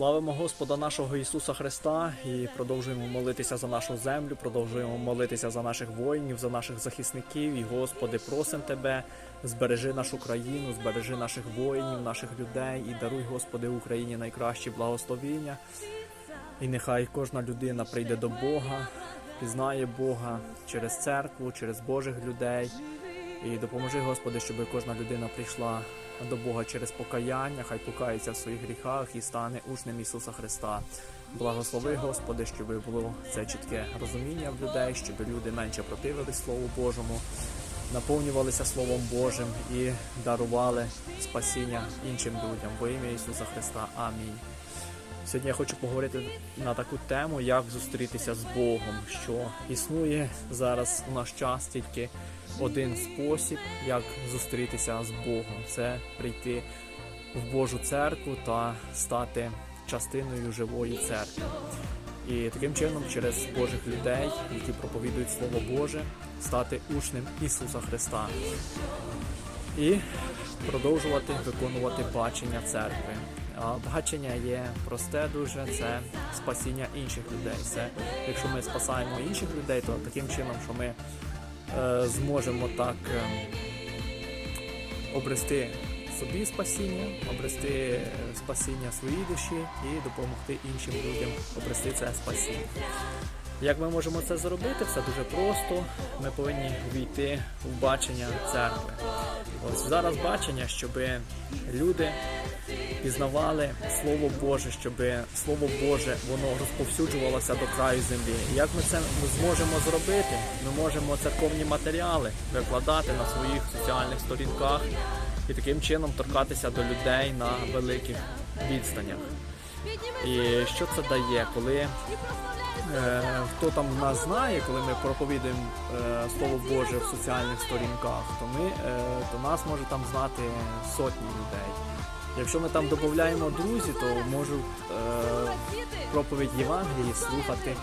Славимо Господа нашого Ісуса Христа і продовжуємо молитися за нашу землю, продовжуємо молитися за наших воїнів, за наших захисників. І Господи, просимо Тебе, збережи нашу країну, збережи наших воїнів, наших людей і даруй, Господи, Україні найкращі благословіння. І нехай кожна людина прийде до Бога, пізнає Бога через церкву, через Божих людей. І допоможи, Господи, щоб кожна людина прийшла до Бога через покаяння, хай покається в своїх гріхах і стане учнем Ісуса Христа. Благослови, Господи, щоб було це чітке розуміння в людей, щоб люди менше противились Слову Божому, наповнювалися Словом Божим і дарували спасіння іншим людям. Во ім'я Ісуса Христа. Амінь. Сьогодні я хочу поговорити на таку тему, як зустрітися з Богом, що існує зараз у наш час тільки один спосіб, як зустрітися з Богом. Це прийти в Божу церкву та стати частиною живої церкви. І таким чином, через Божих людей, які проповідують Слово Боже, стати учнем Ісуса Христа і продовжувати виконувати бачення церкви. Бачення є просте дуже це спасіння інших людей. Це якщо ми спасаємо інших людей, то таким чином, що ми е, зможемо так е, обрести собі спасіння, обрести е, спасіння своїй душі і допомогти іншим людям обрести це спасіння. Як ми можемо це зробити? Все дуже просто. Ми повинні війти в бачення церкви. Ось зараз бачення, щоб люди пізнавали Слово Боже, щоб Слово Боже воно розповсюджувалося до краю землі. Як ми це зможемо зробити? Ми можемо церковні матеріали викладати на своїх соціальних сторінках і таким чином торкатися до людей на великих відстанях. І що це дає, коли хто там нас знає, коли ми проповідуємо е, Слово Боже в соціальних сторінках, то ми е, то нас може там знати сотні людей. Якщо ми там додаємо друзі, то можуть е, проповідь Євангелії слухати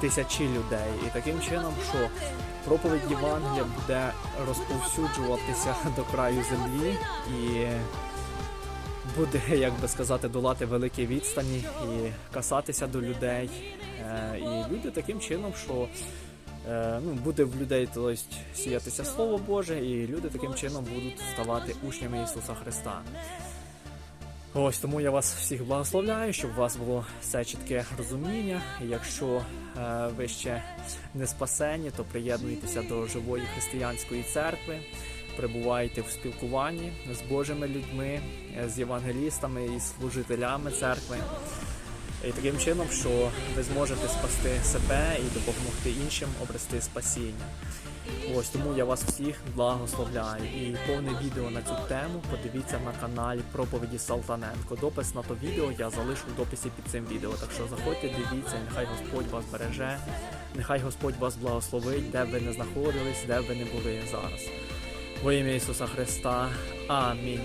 тисячі людей. І таким чином, що проповідь Євангелія буде розповсюджуватися до краю землі і буде, як би сказати, долати великі відстані і касатися до людей. Е, І люди таким чином, що е, ну, буде в людей тобто, сіятися Слово Боже, і люди таким чином будуть ставати учнями Ісуса Христа. Ось тому я вас всіх благословляю, щоб у вас було все чітке розуміння. Якщо е, ви ще не спасені, то приєднуйтеся до живої християнської церкви, перебувайте в спілкуванні з Божими людьми, е, з євангелістами і служителями церкви. І таким чином, що ви зможете спасти себе і допомогти іншим обрести спасіння. Ось тому я вас всіх благословляю. І повне відео на цю тему подивіться на каналі проповіді Салтаненко. Допис на то відео я залишу в дописі під цим відео. Так що заходьте, дивіться, нехай Господь вас береже, нехай Господь вас благословить, де б ви не знаходились, де б ви не були зараз. Во ім'я Ісуса Христа. Амінь.